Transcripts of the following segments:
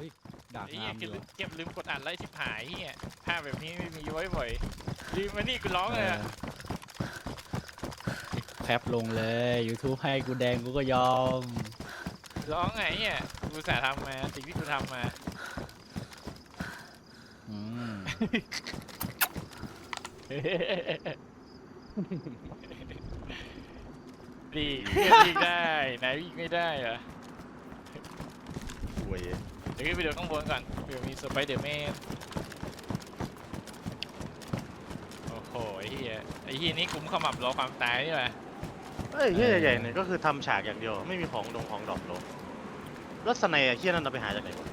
ฮ้ยดากไอ้งาเหี้ยมอยู่เก็บลืมกดอัดไล่ชิบหายเหี้ยภาพแบบนี้ไม่มีไว้บ่อยลืมมานี่กูร้องเอเลยออะแคปลงเลย YouTube ให้กูแดงกูก็ยอม ร้องไงเนี่ยกูสาห์ทำมาสิ่งที่กูทำมาอืมดีเพื่อนยิงได้ไหนยิงไม่ได้เหรอป่วยเดี๋ยวขึ้นไปดูข้างบนก่อนเผื่อมีสไปเดอร์แมนโอ้โหไอ้เหี้ยไอ้เหี้ยนี่กุมขมับรอความตายนี่แหละเอ้ยเฮียใหญ่ๆเนี่ยก็คือทำฉากอย่างเดียวไม่มีของดงของดอกลงแล้วสไนด์อะเฮียนั่นเราไปหาจากไหนวะ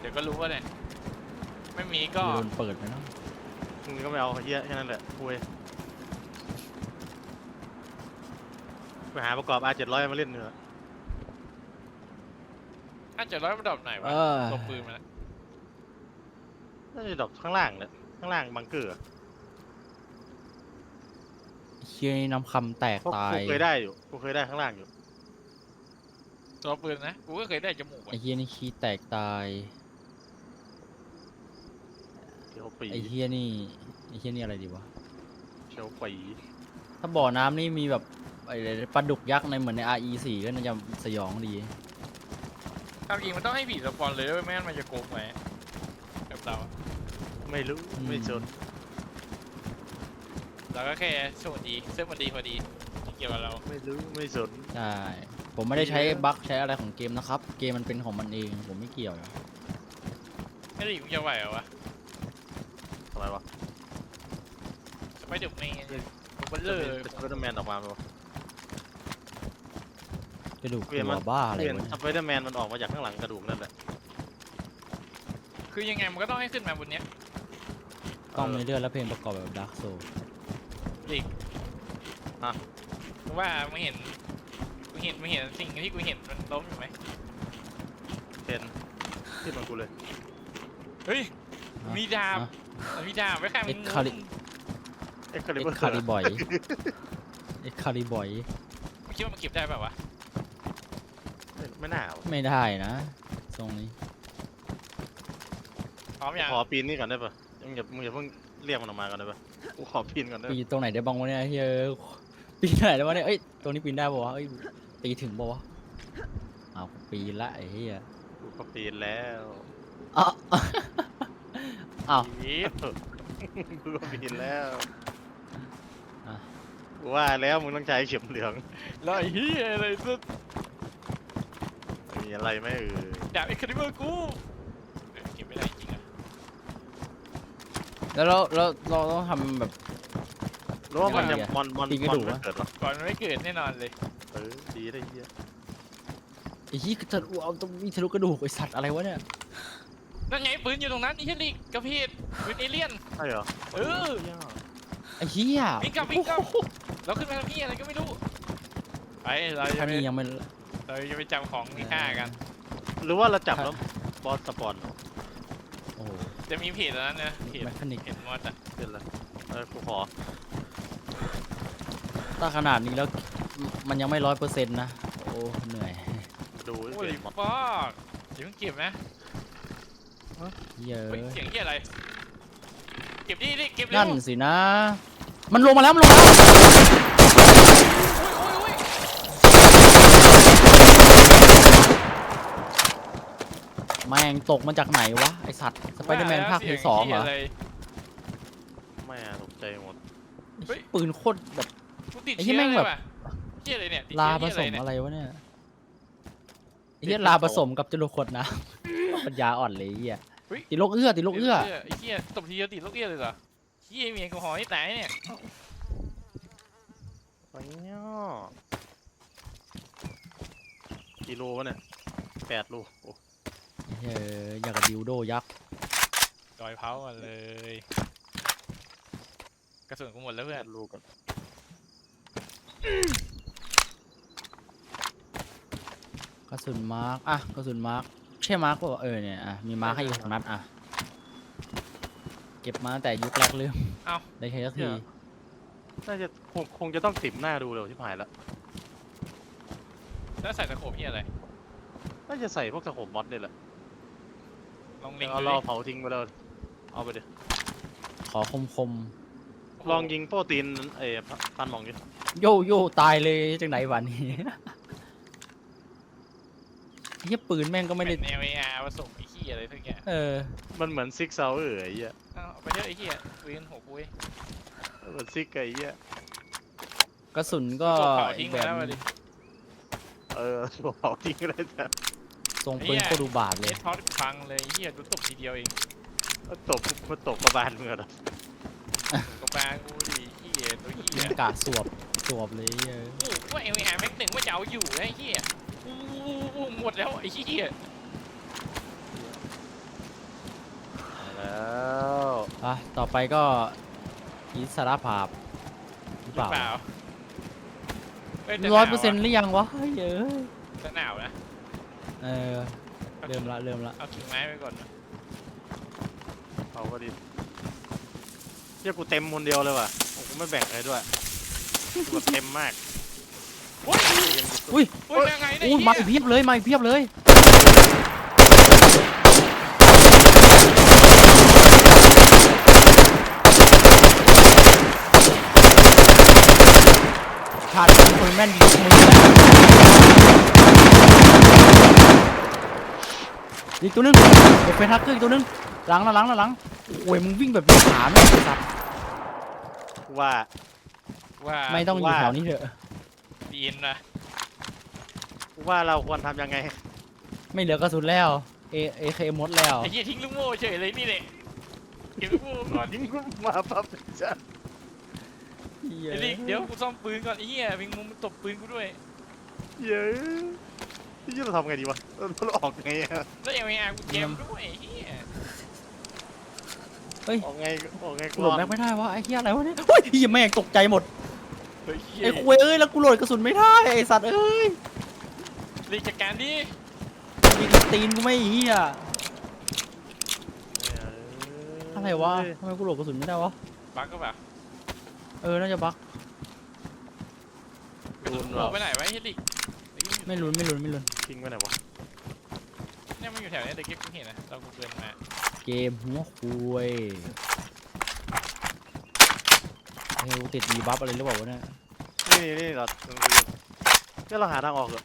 เดี๋ยวก็รู้ว่าเนี่ยไม่มีก็โดนเปิดไปเนาะมึงก็ไม่เอาเฮียแค่นั้นแหละป่วยไปหาประกอบ R700 มาเล่นเนื้อะ น่าจะร้อยระดับไหนวะเออ ตัวปืนมันอะน่าจะดอกข้างล่างเนี่ยข้างล่างบังเกอร์อะเชี่ยนี่น้ำคำแตกเพราะตากูยเคยได้อยู่กูเคยได้ข้างล่างอยู่ตัวปืนนะ กูก็เคยได้จมูกอะไอ้เฮียนี่ขี้แตกตาย เชียวปีไอ้เฮียนี่ไอ้เฮียนี่อะไรดีวะ เชียวปีถ้าบ่อน้ำนี่มีแบบไอ้ปลาดุกยักษ์ในเหมือนใน RE4 ก็น่าจะสยองดี ความจริงมันต้องให้ผีสปอนเลยด้วยไม่งั้นมันจะโกงไปแบบเราอะไม่รู้อืม ไม่สนเราก็แค่โชคดีเสื้อมันดีพอดีไม่เกี่ยวกับเราไม่รู้ไม่สน ใช่ ผมไม่ได้ใช้บั๊กใช้อะไรของเกมนะครับ เกมมันเป็นของมันเอง ผมไม่เกี่ยวไม่ได้มึงจะไหวเหรอวะทำไมวะสไปเดอร์แมนตัวเบลเลจะอมีร์สไปเดอร์แมนออกมาไหมวะก ระดูกเกมมัหัวนบ้าอะไรเห็นวะสไปเดอร์แมนมันออกมาจากข้างหลังกระดูกนั่นแหละคือยังไงมันก็ต้องให้ขึ้นมาบนเนี้ย ต้องมีเลือดและเพลงประกอบแบบดาร์กโซดิมึงว่ามึงเห็นมึงเห็นมึงเห็นสิ่งที่กูเห็นมันล้มอยู่ไหมเห็นที่มันกูเลยเฮ้ย มีดาบมีดาบไว้ข้างเอ็มึกงคาริเอ็กคาลิเอ็เบอกร์ คาริบอยเอ็กคาริบอย มึงคิดว่ามันเก็บได้ป่าวะ ไม่น่าวะไม่ได้นะทรงนี้พร้อมยังขอปีนนี่ก่อนได้ปะมึงอย่ามึงอย่าเพิ่งเรียกมันออกมาก่อนได้ปะกูขอปีนก่อนได้ปีปะนตรงไหนได้บ้างวะเนี่ยเฮ้ยปีนไหนได้วะเนี่ยเอ้ยตรงนี้ปีนได้ปะวะเอ้ยตีถึงปะวะเอาวปีนละไอ้เหี้ยกูก็ปีนแล้วอ้าว อ้าวผีกูก็ปีนแล้วอะ กูว่าแล้วมึงต้องใช้เข็มเหลือง แล้วไอ้เหี้ยอะไรสุดมี อะไรไหมเออดาบไอ้คาลิเบอร์กูเออเก็บไม่ได้จริงอะแล้วเราเราเราต้องทำแบบ หรู้ว่ามันยัจะงไงอะมอนมอนปีนกระมอนดูกไม่วะ เกิดวะก่อนมันไม่เกิดแน่นอนเลยเออดีได้เหี้ยไอ้เหี้ยทะลุเอาตรงนี้ทะลุกระดูกไอ้สัตว์อะไรวะเนี่ยนั่นไงปืนอยู่ตรงนั้นไอ้เฮลิกกระเพดปืนเอเลี่ยน ใช่เหรอเออ หี้ยไอ้เหี้ยวิ่งกลับวิ่งกลับเราขึ้นมาทำนี่อะไรก็ไม่รู้ไปเราจะท่าไปนี้ยังไม่ เราจะไปจำของมีค่ากัน หรือว่าเราจับถ้าแล้วบอสสปอนโอ้โหจะมีเพจแล้วนะเพจแมคานิกเพจมอสอะเป็นไรเออกูขอถ้าขนาดนี้แล้วมันยังไม่ร้อยเปอร์เซ็นต์นะ โอ้เหนื่อยดูโอ้เปยลี่ยนมอนฟอกเดี๋ยวเพิ่งเก็บนะเยอเฮ้ยะเสียงที่อะไร เก็บดิดิเก็บเร็วนั่นสินะ มันลงมาแล้วมันลงมาแล้ว โอ้ยโอ้ยโอ้ย แม่งตกมาจากไหนวะ ไอสัตว์สไปเดอร์แมนภาคที่สองเหรอสียที่ะไแม่ตกใจหมด เฮ้ย ปืนโคตรแบบ กูติดไอ้เหี้เชื้ยอแม่งเลแบบยว่ะเหี้ยอะไรเนี่ยติดลาเชื้อผเหี้ยสอะไรมเนี่ยอะไรวะเนี่ยไอ้เหี้ยลาผสมกับจรวดขวดน้ำ ปัญญาอ่อนเลยไอ้เหี้ยเฮ้ยติดโรคเอื้อติดโรคเอื้อไอ้เหี้ยตบทีเดียวติดลูกเอี้ยเลยเหรอเหี้ยมีแอลกอฮอล์ที่ไหนเนี่ยไปเนาะกิโลวะเนี่ยแปดโลโอ้ เฮ้ยอยากกับดิวโดยักษ์ดอยเผากันเลย กระสุนกูหมดแล้วเพื่แปอนดโลกันกระสุนมาร์กอะกระสุนมาร์กใช่มาร์กป่ะเออเนี่ยอะมีมาร์กให้อยู่สองนัดอะเก็บมาตั้งแต่ยุคแรกเริ่มเอ้า ได้ใช้สักทีน่าจะคงคงจะต้องติ่มหน้าดูเลยที่ผ่านละแล้วใส่ตะโขบเหี้ยอะไร น่าจะใส่พวกตะขบมอสนี่แหละ ลองเล็งเอาดูเราดิเผาทิ้งไปแล้วเอาไปดิขอคมคมลองยิงโป้ตีนเอ้พันหมองดิๆโยโย่ตายเลยจังไหนวันนี้ เฮียปืนแม่งก็ไม่ได้แผ่น LAR ผสมไอ้ขี้ยอะไรทั้งอย่างเออ มันเหมือนซิกเซาเออไอ้เหี้ยเอาเอาไปเถอะไอ้ขี้ยปืนหัวปุ้ย เหมือนซิกไอ้เหี้ยกระสุนก็ก็เผาอีทิ้กงแบไปบแล้วหมานึ่ดิงเออเผาทิ้งก็ได้แต่ ทรงปืนโคตรอุบาทเลเลยสพอดพังเลยไอ้เฮียดูตบทีเดียวเองตกมันตกประบาลเมื่อไหร่กระบากูดิขี้ยตัวขี้ยกะสวบสวบเลยเออโอ้โหว่า LAR แม็กหนึ่งว่าจะเอาอยู่นะไอ้ขี้ยอู้หูหมดแล้วไอ้ขี้ยแล้วอะต่อไปก็อิสระภาพหรือหเปรือล่าเปล่าฮ้แต่ร้อยหเปอร์เซ็นต์หรือยังวะเฮ้ยเอ้ยแต่หนาวนะ เออเริ่มละเริ่มละเอากิ่งไม้ไปก่อนนะเผาก็ดีเหี้ยกูเต็มคนเดียวเลยว่ะโอ้กูไม่แบ่งใครด้วยกูแบบเต็มมากโอ้ยอุ้ยโอ้ยยังไงเนี่ยอู้ไอ้มาเหี้อียกเพียบเลยมาอีกเพียบเลยขาดคนแม่นยิงมือ อีกตัวหนึงเด็กเฟนทักเกอร์อีกตัวหนึงหลังนะหลังนะหลังโอ้ยมึงวิ่งแบบมีขาไม่ได้สัตว์กูว่า ว่าไม่ต้องอยู่ว่าแถวนี้เถอะดีนนะกูว่าเราควรทำยังไง ไม่เหลือกระสุนแล้วเอเอเคหมดแล้ว ไอ้เหี้ยทิ้งลูกโม่เฉยเลยนี่แหละเก็บลูกโม่ก่อนทิ้งกูมาปั๊บจะไอ้ลิกเดี๋ยวกูซ่อมปืนก่อนไอ้เหี้ยมิงมุมมันตบปืนกูด้วย เย้ ที่จะทำไงดีวะเออเราออกไงอะแล้วเอเอกูเจมด้วยไอ้เหี้ยออกไงออกไงกูโหลดแม็กไม่ได้วะไอ้เหี้ยอะไรวะเนี่ยเฮ้ยเหี้ยแม่งตกใจหมดเฮ้ยเหี้ยไอ้คุยเอ้ยแล้วกูโหลดกระสุนไม่ได้ไอ้สัตว์เอ้ยลิกจัดการดิยิงตีนกูไม่เหี้ยอะไรวะทำไมกูโหลดกระสุนไม่ได้วะบักก็แบบเออน่าจะบั๊กกระสุนหัวไปไหนวะไอ้เหี้ยลิกไม่รุนไม่รุนไม่รุน ทิ้งไปไหนวะเนี่ยมันอยู่แถวเนี้ยแต่เก็บกูเห็นนะตอนกูเดินมาเกมหัวคุยเฮ้ยกูติดดีบัฟอะไรหรือเปล่าวะเนี่ยนี่นี่นี่เราเนี่ยเราหาทางออกเหรอ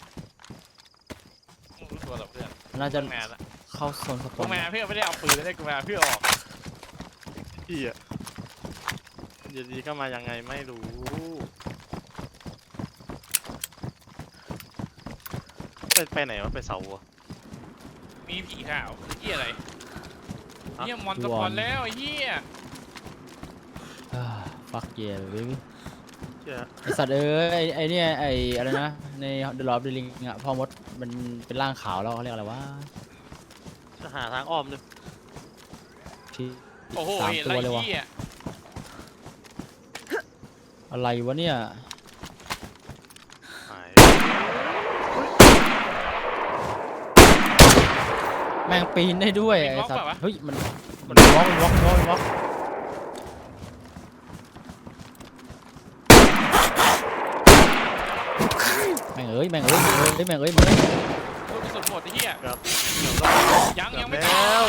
มึงรู้ตัวหรอเพื่อนน่าจะตั้งนานละเข้าโซนสปกูอนมาเพื่อไม่ได้เอาปืนเลยกูมาเพื่อออกพี่อะอยู่ดีก็มายังไงไม่รู้ ไปไปไหนวะไปเสาอะมีผีขาวไอ้เหี้ยอะไรฮะ เหี้ยมอนสปอนแล้วไอ้เหี้ยฟักเย่เว้ยเจ้าไอสัตว์เอ้ยไอไอเนี่ยไออะไรนะ ใน The Lord of the Ring อะพ่อมดมันเป็นร่างขาวแล้วเขาเรียกอะไรวะจะหาทางอ้อมด้วยที่โอ้โหสามเห็นตัอะไรวเลยวะเหี้ยอะไรวะเนี่ยหาย แม่งปีนได้ด้วยมีไอบล็อกสัตเปล่าวะว์เฮ้ยมันมันวอล์กมันวอล์กมันวอล์กมันวอล์กแม่งเอ้ยแม่งเอ้ยแม่งเอ้ยแม่งเอ้ยแม่งเอ้ยลูกกระสุนหมดไอ้เหี้ยครับยังเกืยัองบไม่แล้ตายว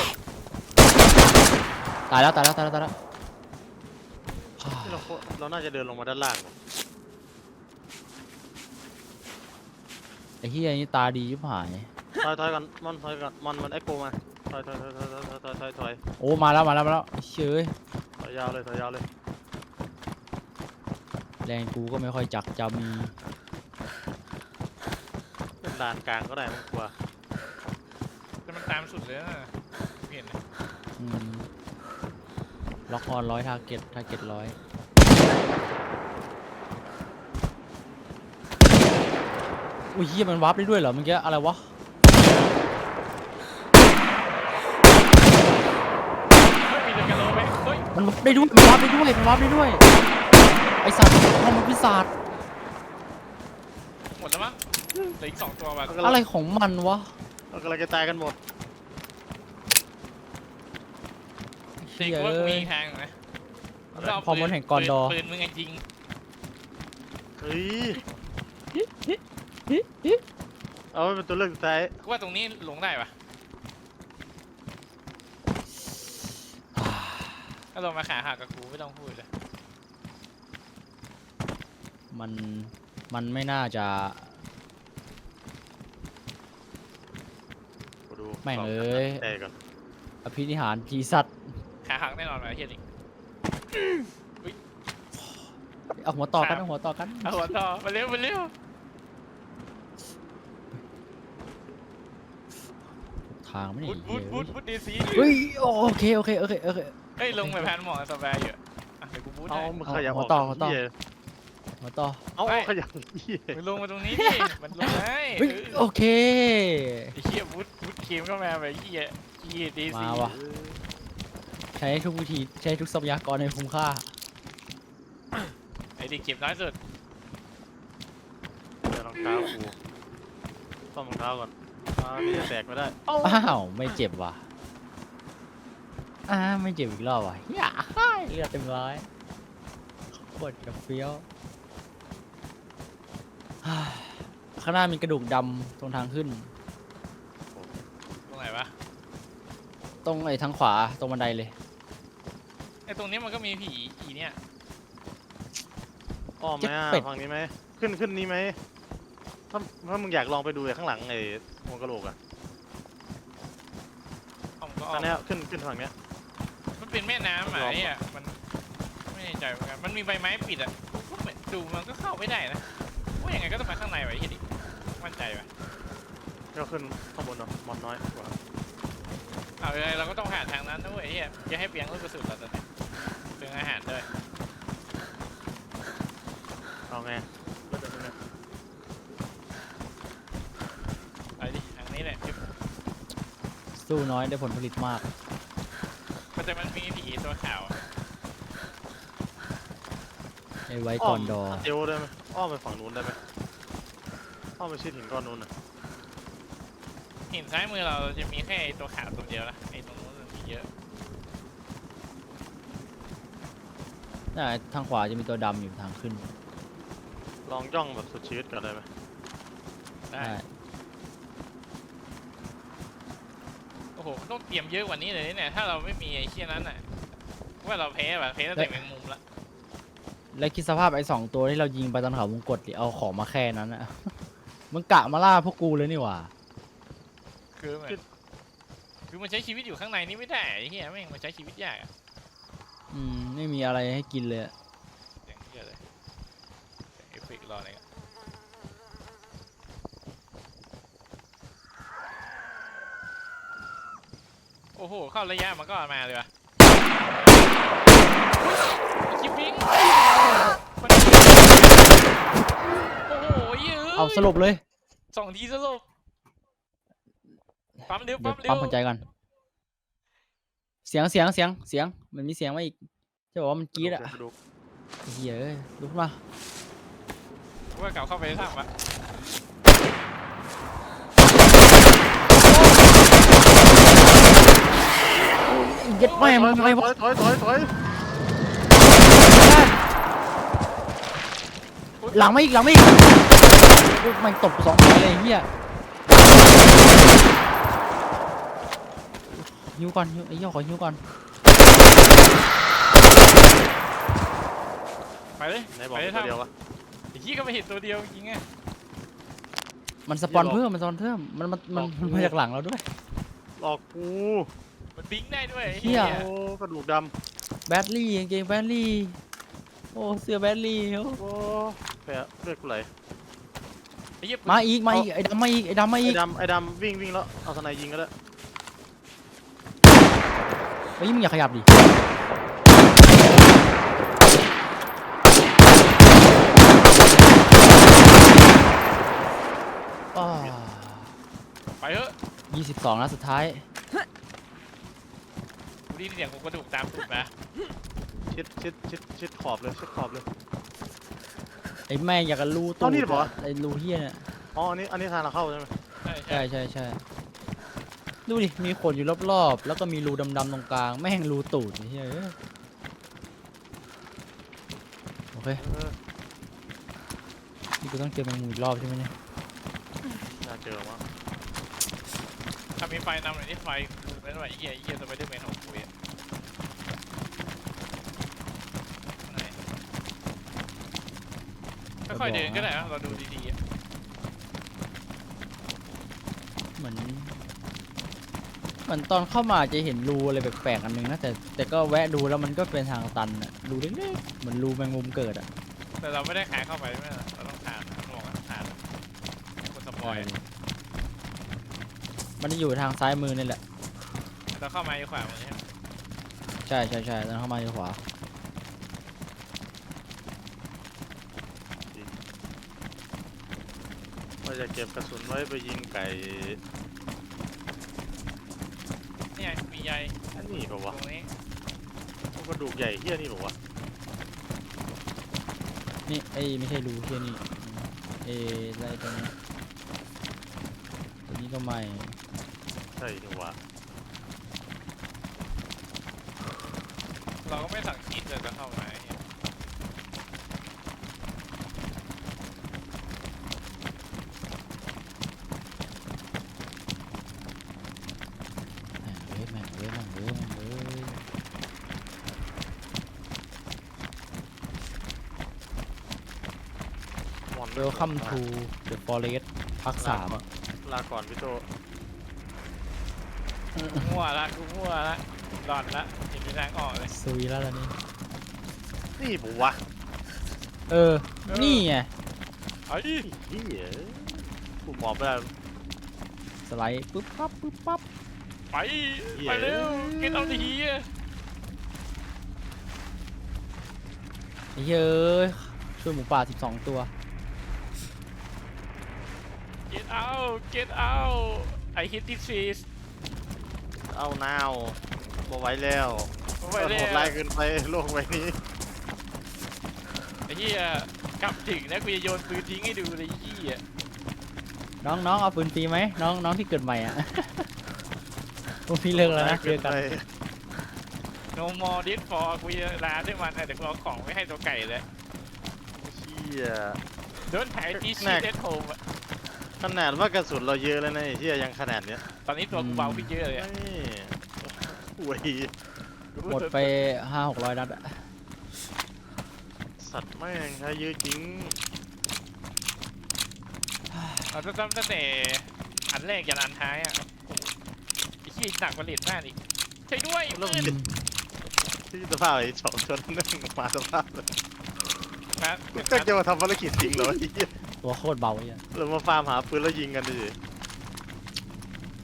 ตายแล้วตายแล้วตายแล้วตายแล้วที่เราโคเราน่าจะเดินลงมาด้านล่างไอ้เฮียนี่ตาดีชิบหาย ถอยถอยก่อนมอนถอยก่อนมอนมันเอ็กโกมาถอยถอยถอยถอยถอยถอยถอยถอยโอ้มาแล้วมาแล้วมาแล้วไอ้เชยถอยยาวเลยถอยยาวเลยแรงกูก็ไม่ค่อยจักจเป็นด่านกลางก็ได้ไมันกลัวแต่มันตามสุดเลยนะเห็นนะำอืมล็อกออนร้อยทาร์เก็ตทาร์เก็ตร้อยอุ้ยเฮียมันวาร์ปได้ด้วยเหรอเมื่อกี้อะไรวะ เฮ้ยมีเดินกันโลไหมเฮ้ย มันวาร์ปได้ด้วยมันวาร์ปได้ด้วยมันวาร์ปได้ด้วย ไอสัตว์ห้องมันพิศาจหมดแล้วมั้งเหลืออีกสองตัวว่ะเรากำลังอะไรของมันวะเรากำลังจะตายกันหมดเด็กว่ากูมีทางนะพอมดแห่งกอนดอร์ปืนมึงไงจริงเฮ้ยเอาไว้เป็นตัวเลือกสุดท้ายกูว่าตรงนี้ลงได้ปะ ถ้าลงมาขาหักกับกูไม่ต้องพูดเลยมันมันไม่น่าจะกูดูแม่งความเอ้ยใจก่อนอภินิหารพีสัตว์ขาหักแน่นอนว่ะไอ้เฮียนี่เอาหัวต่อกันครับเอาหัวต่อกันเอาหัวต่อมาเร็วมาเร็วทางไม่ได้วุดวุดวุดวุดดีซีเฮ้ยโอเคโอเคโอเคโอเคเฮ้ยลงไปแพนหมองสบายอยู่อะเดี๋ยวกูบูทเอาให้มึงเอาขยับหัอวอกต่อหัวต่อ เหี้ยหัวต่อเอาไม่เอาขยับเหี้ยมึงลงมาตรงนี้ดิ มันลงได้เฮ้ยเออโอเค ไอ้เหี้ยวุดวุดเค็มก็มาแบบไอ้เหี้ยเหี้ยดีซีมาว่ะ ใช้ทุกวิธีใช้ทุกทรัพยากรในคุ้มค่า ไอ้เด็กเก็บน้อยสุดเดี๋ยวรองเท้ากูซ่อมรองเท้าก่อนอ่านี่จะแตกไม่ได้อ้าว ไม่เจ็บว่ะ อ้าไม่เจ็บอีกรอบว่ะอย่าเลือดเต็มร้อยโคตรจะเฟี้ยวฮ่าข้างหน้ามีกระดูกดำตรงทางขึ้น ตรงไหนวะตรงไอ้ทางขวาตรงบันไดเลย ไอ้ตรงนี้มันก็มีผีอีเนี่ยอ้อมไหมอะเจ็บเป็ด ฝั่งนี้ไหมขึ้นขึ้นนี้ไหมถ้าถ้ามึงอยากลองไปดูไอ้ข้างหลังไอ้หัวกะโหลกอะเอามันก็อออักนเนี้ยขึ้นขึ้นฝั่งเนี้ยมัน เป็นแม่น้ำอะยอมไอ้เนี่ยมันไม่แน่ใจเหมือนกันมันมีใบไม้ปิดอะกูก็ไม่ดูมันก็เข้าไม่ได้นะว่ายังไงก็ต้องมาข้างในไว้ที่ดิมั่นใจปะก็ขึ้นข้างบนเนาะมอนน้อยกว่าเอาเลยเราก็ต้องผ่านทางนั้นนะเว้ยไอ้เหี้ยอย่าให้เปียงลูกกระสุนเราตอนนี้เปลืองอาหารด้วยเอาไงแล้วจะยังไงไปดิทางนี้แหละสู้น้อยได้ผลผลิตมาก มันจะมันมีผีตัวขาวอะไอ้ไว้ก่อนดอเอวได้ไหมอ้อมไปฝั่งนู้นได้ไหมอ้อมไปชิดหินก้อนนู้นน่ะหินซ้ายมือเราจะมีแค่ไอ้ตัวขาวตัวเดียวนะไอ้ตรงนู้นมันมีเยอะน่าทางขวาจะมีตัวดำอยู่ทางขึ้นลองย่องแบบสุดชีวิตก่อนได้ไหมได้ ได้ โอ้โหมันต้องเตรียมเยอะกว่านี้เลยเนี่ยถ้าเราไม่มีไอ้เชี่ยนั้นอะว่าเราแพ้แบบแพ้ตั้งแต่แมงมุมละแล้วคิดสภาพไอ้สองตัวที่เรายิงไปตอนเขาวงกดดิเอาของมาแค่นั้นอะมึงกะมาล่าพวกกูเลยนี่หว่าคือเหมือนคือมันใช้ชีวิตอยู่ข้างในนี่ไม่ได้ไอ้เหี้ยแม่งมันใช้ชีวิตยากอะอืมไม่มีอะไรให้กินเลยอะอย่างเหี้ยเลยเอฟเฟกต์รออะไรกันโอ้โห เข้าระยะมันก็มาเลยว่ะคิปปิ้งมันโอ้โหเยอะเอาสรุปเลยสองทีสรุปปั๊มเร็วเดี๋ยปั๊วมเร็ปั๊วมหัวใจก่อนเสียงเสียงเสียงเสียงมันมีเสียงมาอีกจะบอกว่ามันกรี๊ดอะกระดูกไอ้เหี้ยเอ้ยลุกขึ้นมา ว่าเก่าเข้าไปทำวะ ย็ดแม่มึงอะไรถวะอยถอยถอยถอยหลังมาอีกหลังมาอีกลูกมันตบสองหัวเลยไอ้เหี้ยหิวก่อนหิวไอ้เหี้ยขอหิวก่อนไปเลยไหนบอกไปมีเลยตัวเดียวทำวะไอ้ขี้ก็ไม่เห็นตัวเดียวจริงไงมันสปอนเหี้ยหรอเพิ่มมันสปอนเพิ่มมันมันมันหลอกกูมันมาจากหลังเราด้วยหลอกกู มันปิ๊งได้ด้วยไอ้เหี้ย โอ้กระดูกดแบดลี่กางเกงแบดลี่ โอ้เสื้อแบดลี่โอ้ำโอ้แผลเลือดกูไหลไอ้เหี้ยมาอีกมาอีกไอ้ดำมาอีกไอ้ดำมาอีไอ้กดำไอ้ดำวิ่งวิ่งแล้วเอาสไนยิงก็ได้เฮ้ยมึงอย่าขยับดิอ้อไปเถอะ ยี่สิบสองนัดสุดท้ายกู ได้ยินเสียงกูกระดูกตามตูดมาชิดชิดชิดชิดขอบเลยชิดขอบเลย ไอ้แม่งอยากจะรูตูเอานี่ดเหรออะไอ้รูเฮียเนี่ยอ๋ออันนี้อันนี้ทางเราเข้าใช่ไหมใช่ใช่ใช่ใช่ใช่ดูดิ มีขนอยู่รอบๆ แล้วก็มีรูดำๆตรงกลาง แม่งรูตูดไอ้เฮ้ยเอ้ยโอเค เออนี่กูต้องเจอแมงมุมอีกรอบใช่ไหมเนี่ย น่าเจอมั้งถ้า มีไฟนำหน่อยที่ไฟดูไม่ไหวไอ้เหี้ยไอ้เหี้ยสไปเดอร์แมนของกูอะไหนค่อยๆเดินก็ได้นะเราดูดีๆอะเหมือนเหมือนตอนเข้ามาจะเห็นรูอะไรแปลกๆอันนึงนะแต่แต่ก็แวะดูแล้วมันก็เป็นทางตันอะรูเล็กๆเหมือนรูแมงมุมเกิดอะแต่เราไม่ได้ขายเข้าไปใช่ไหมล่ะเราต้องทานนะบอกว่าทานคนสปอยล์ มันจะอยู่ทางซ้ายมือนี่แหละ เราเข้ามาอยู่ขวามือใช่ไหมใช่ใช่ใช่ตอนเข้ามาทางขวา ว่าจะเก็บกระสุนไว้ไปยิงไก่นี่ไงมีใยอันนี้เปล่าตวะรงนี้พวกกระดูกใหญ่เฮี้ยนี่เปล่าวะนี่ไอ้ยไม่ใช่รูเที่ยนี่ เอ้ยอะไรตรงนี้ตัวนี้ก็ไม่ใช่นี่วะเราก็ไม่สั่งคิดเลยจะเข้ามาไอ้เหี้ยแม่งเว้ยแม่งเว้ยแม่งเว้ยแม่งเว้ยมอนเวลคัมทูเดอะฟอเรสต์ภาคสามลาก่อนพี่โต กูมั่วละกูมั่วละหลอนละเห็นมีทางออกเลยซุยแล้วล่ะนี่ นี่เปล่าวะเออ นี่ไงเอ้ยเฮี้ยกูหมอบไปแล้วสไลด์ปุ๊บปั๊บปุ๊บปั๊บไปไปเร็วกินเอาดีอะไอ้เหี้ยเอ้ยช่วยหมูป่า 12 ตัว get out get out I hit this fish เอา นาวมาไว้แล้วไปมันเลโหยดร้ายเกินไปโลกใบนี้ ไอ้เหี้ยกลับถึงนะกูจะโยนปืนทิ้งให้ดูเลยไอ้เหี้ยน้องน้องเอาปืนฟรีไหมน้องน้องที่เกิดใหม่อะ พวกพี่เลิกแล้วนะเจอกันไป no more this for กูจะลาด้วยมันนะเดี๋ยวกูเอาของไม่ให้ตัวไก่เลยเชี่ย โดนถ่ายที่แน่ชีเดทโฮม ขนาดว่ากระสุนเราเยอะแล้วนะไอ้เชี่ยยังขนาดเนี้ยตอนนี้ตัวกูเบาขึ้นเยอะเลยอะนี่หวยหมดไปห้าหกร้อยนัดอะสัตว์แม่งถ้าเยอะจริงเราจะตั้งแต่อันแรกยันอันท้ายอะโอ้โหไอ้เหี้ยหนักกว่าเลดหน้าอีกใช่ด้วยแล้วมืดที่สภาพไอ้สองชนนั่งมาสภาพเลยนะก็จะมาทำภารกิจจริงเหรอไอ้เหี้ย ตัวโคตรเบาเลยเรามาฟาร์มหาปืนแล้วยิงกันดิ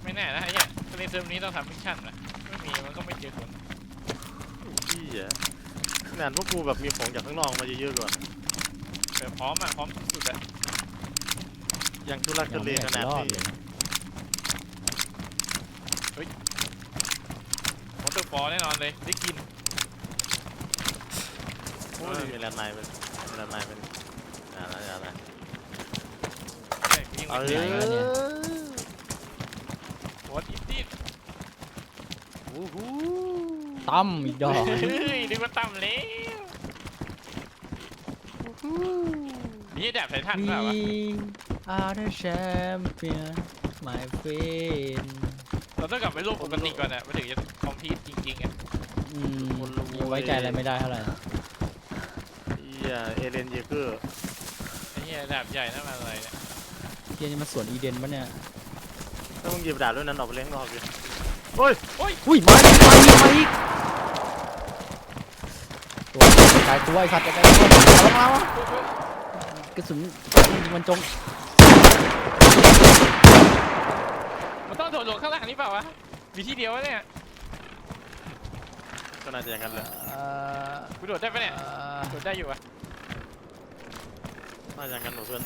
ไม่แน่นะไอ้เหี้ยในเทอมนี้ต้องทำมิชชั่นนะไม่มีมันก็ไม่เจอคนพี่อะขนาดพวกกูแบบมีของจากข้างนอกมาเยอะๆก่อนแต่พร้อมอะพร้อมสุดๆอะยังทุลักทุเลขนาดรอดนี้เลยนะมอเตอร์ฟอร์แน่นอนเลยได้กินโอ้ยมีแลนด์ไมน์เป็นมีแลนด์ไมน์เป็นอ่าแล้วอ่าแล้วใช่ยิง เอไปอยิงหัวทิพดิวู้ฮู้ตั้มอีกดอกเฮ้ยนึกว่าต่ำแล้วนี่แดบไททัน We เปล่าวะ are the champion my friend เราต้องกลับไปโลกปกติก่อนอะมันถึงจะคอมพีทจริงๆอะอืมยังไว้ใจอะไรไม่ได้เท่าไหร่เฮียเอเลนเยเกอร์ไอ้เหี้ยแดบใหญ่นั่นมันอะไรเนี่ย เที่ยนี่มันสวนอีเดนปะเนี่ยถ้ามึงหยิบดาบด้วยนั้นออกไปเลี้ยงนอกดิโอ้ยอุ้ยมาอีกมาอีกมาอีกตัวกายตัวไอ้สัตว์กายตัวเอามามากระสุนมันจงมันต้องโดดลงข้างล่างนี่เปล่าวะมีที่เดียววะเนี่ยก็น่าจะอย่างนั้นแหละเอ่อกูโดดได้ปะเนี่ยเอ่อโดดได้อยู่อะน่าจะอย่างนั้นหนูเพื่อน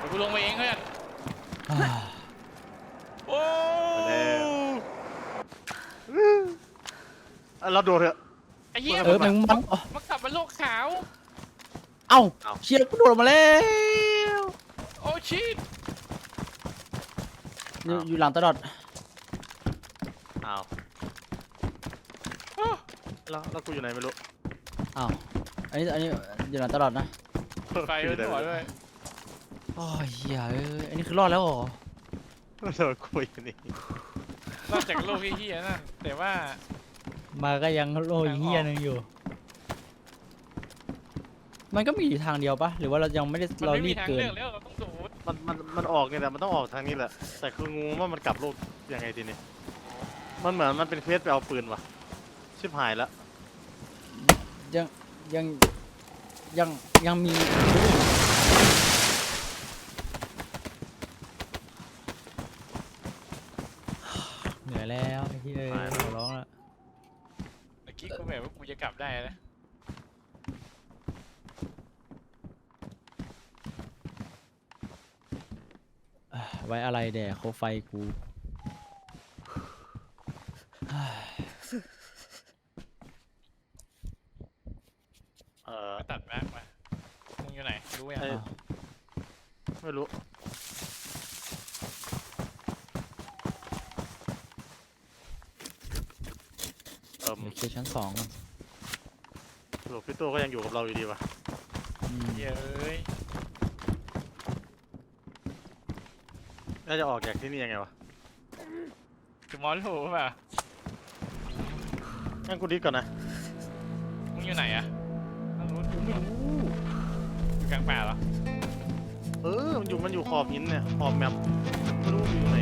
เดี๋ยวกูลงไปเองเพื่อนอ่าโอ้อะเราโดดเถอะ ไอ้เหี้ยเออแมงมุมอ๋อมันกลับมาโลกขาว เอ้าเอ้า เชียร์กูโดดออกมาแล้วโอ้ชิตอยู่อยู่หลังตลอดอ้าวแล้วแล้วกูอยู่ไหนไม่รู้ อ้าวอันนี้อันนี้อยู่หลังตลอดนะ ไฟบนหัวด้วยโอ้อ้ยเหี้ยเอ้ยอันนี้คือรอดแล้วเหรอเราคุยกันนี่นอกจากโลกเฮี้ยๆนั่นแต่ว่ามาก็ยังโลยเฮียหนึงอยู่ มันก็มีอยู่ทางเดียวปะหรือว่าเรายังไม่ได้มันเราไม่รีมีบทางเกิน เลือกแล้วเราต้องโดดมันมันมันออกเนี่ยแหละมันต้องออกทางนี้แหละ แต่คืองงว่ามันกลับโลกยังไงทีนี้มันเหมือนมันเป็นเควสไปเอาปืนว่ะ ชิบหายแล้วยังยังยังยังมีเหนื่ อยแล้วไอ้ที่เลยขอร้องละเมื่อกี้กูแบบว่ากูจะกลับได้นะอะไว้อะไรแด่โคไฟกู เออ มาตัดแม็กมามึงอยู่ไหนรู้ยัง ไอ้ ไม่รู้ เอิ่ม เดี๋ยวเคลียร์ชั้นสองก่อนสรุปพี่ตัวก็ยังอยู่กับเราอยู่ดีวะอืมเย้ยแล้วจะออกจากที่นี่ยังไงวะจะมอลโลเปล่างั้นกูดิสก่อนนะมึงอยู่ไหนอะทางนู้นกูไม่รู้อยู่กลางป่าเหรอ เออมันอยู่มันอยู่ขอบหินเนี่ยขอบแมปไม่รู้มันอยู่ไหน